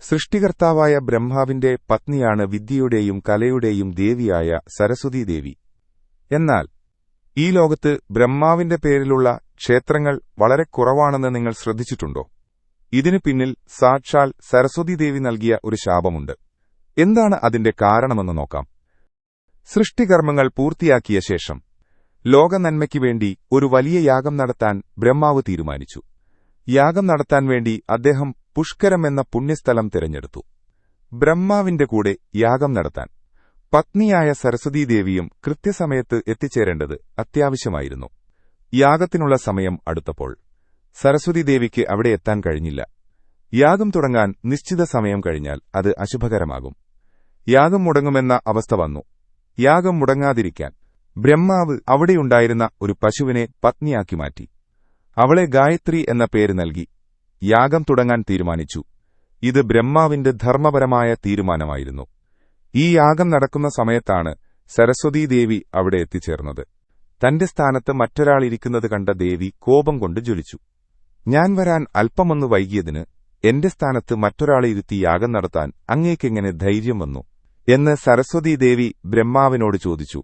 സൃഷ്ടികർത്താവായ ബ്രഹ്മാവിന്റെ പത്നിയാണ് വിദ്യയുടെയും കലയുടെയും ദേവിയായ സരസ്വതീദേവി. എന്നാൽ ഈ ലോകത്ത് ബ്രഹ്മാവിന്റെ പേരിലുള്ള ക്ഷേത്രങ്ങൾ വളരെ കുറവാണെന്ന് നിങ്ങൾ ശ്രദ്ധിച്ചിട്ടുണ്ടോ? ഇതിനു പിന്നിൽ സാക്ഷാൽ സരസ്വതീദേവി നൽകിയ ഒരു ശാപമുണ്ട്. എന്താണ് അതിന്റെ കാരണമെന്ന് നോക്കാം. സൃഷ്ടികർമ്മങ്ങൾ പൂർത്തിയാക്കിയ ശേഷം ലോകനന്മയ്ക്കു വേണ്ടി ഒരു വലിയ യാഗം നടത്താൻ ബ്രഹ്മാവ് തീരുമാനിച്ചു. യാഗം നടത്താൻ വേണ്ടി അദ്ദേഹം പുഷ്കരം എന്ന പുണ്യസ്ഥലം തിരഞ്ഞെടുത്തു. ബ്രഹ്മാവിന്റെ കൂടെ യാഗം നടത്താൻ പത്നിയായ സരസ്വതീദേവിയും കൃത്യസമയത്ത് എത്തിച്ചേരേണ്ടത് അത്യാവശ്യമായിരുന്നു. യാഗത്തിനുള്ള സമയം അടുത്തപ്പോൾ സരസ്വതീദേവിക്ക് അവിടെ എത്താൻ കഴിഞ്ഞില്ല. യാഗം തുടങ്ങാൻ നിശ്ചിത സമയം കഴിഞ്ഞാൽ അത് അശുഭകരമാകും. യാഗം മുടങ്ങുമെന്ന അവസ്ഥ വന്നു. യാഗം മുടങ്ങാതിരിക്കാൻ ബ്രഹ്മാവ് അവിടെയുണ്ടായിരുന്ന ഒരു പശുവിനെ പത്നിയാക്കി മാറ്റി. അവളെ ഗായത്രി എന്ന പേര് നൽകി യാഗം തുടങ്ങാൻ തീരുമാനിച്ചു. ഇത് ബ്രഹ്മാവിന്റെ ധർമ്മപരമായ തീരുമാനമായിരുന്നു. ഈ യാഗം നടക്കുന്ന സമയത്താണ് സരസ്വതീദേവി അവിടെ എത്തിച്ചേർന്നത്. തന്റെ സ്ഥാനത്ത് മറ്റൊരാൾ ഇരിക്കുന്നത് കണ്ട ദേവി കോപം കൊണ്ട് ജ്വലിച്ചു. ഞാൻ വരാൻ അല്പമൊന്ന് വൈകിയതിന് എന്റെ സ്ഥാനത്ത് മറ്റൊരാളെ ഇരുത്തി യാഗം നടത്താൻ അങ്ങേക്കെങ്ങനെ ധൈര്യം വന്നു? എന്ന് സരസ്വതീദേവി ബ്രഹ്മാവിനോട് ചോദിച്ചു.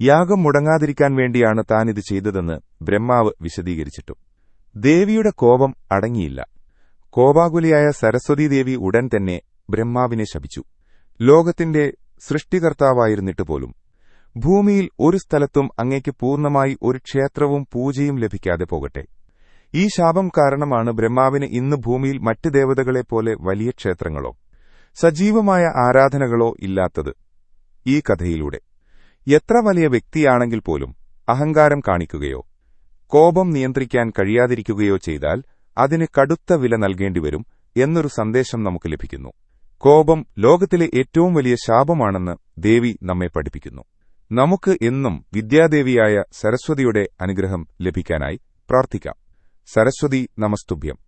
യാഗം മുടങ്ങാതിരിക്കാൻ വേണ്ടിയാണ് താനിത് ചെയ്തതെന്ന് ബ്രഹ്മാവ് വിശദീകരിച്ചിട്ടു. ദേവിയുടെ കോപം അടങ്ങിയില്ല. കോപാകുലിയായ സരസ്വതീദേവി ഉടൻ തന്നെ ബ്രഹ്മാവിനെ ശപിച്ചു. ലോകത്തിന്റെ സൃഷ്ടികർത്താവായിരുന്നിട്ട് പോലും. ഭൂമിയിൽ ഒരു സ്ഥലത്തും അങ്ങേക്ക് പൂർണമായി ഒരു ക്ഷേത്രവും പൂജയും ലഭിക്കാതെ പോകട്ടെ. ഈ ശാപം കാരണമാണ് ബ്രഹ്മാവിന് ഇന്ന് ഭൂമിയിൽ മറ്റ് ദേവതകളെപ്പോലെ വലിയ ക്ഷേത്രങ്ങളോ സജീവമായ ആരാധനകളോ ഇല്ലാത്തത് ഈ കഥയിലൂടെ. എത്ര വലിയ വ്യക്തിയാണെങ്കിൽ പോലും അഹങ്കാരം കാണിക്കുകയോ കോപം നിയന്ത്രിക്കാൻ കഴിയാതിരിക്കുകയോ ചെയ്താൽ അതിന് കടുത്ത വില നൽകേണ്ടിവരും എന്നൊരു സന്ദേശം നമുക്ക് ലഭിക്കുന്നു. കോപം ലോകത്തിലെ ഏറ്റവും വലിയ ശാപമാണെന്ന് ദേവി നമ്മെ പഠിപ്പിക്കുന്നു. നമുക്ക് എന്നും വിദ്യാദേവിയായ സരസ്വതിയുടെ അനുഗ്രഹം ലഭിക്കാനായി പ്രാർത്ഥിക്കാം. സരസ്വതി നമസ്തുഭ്യം.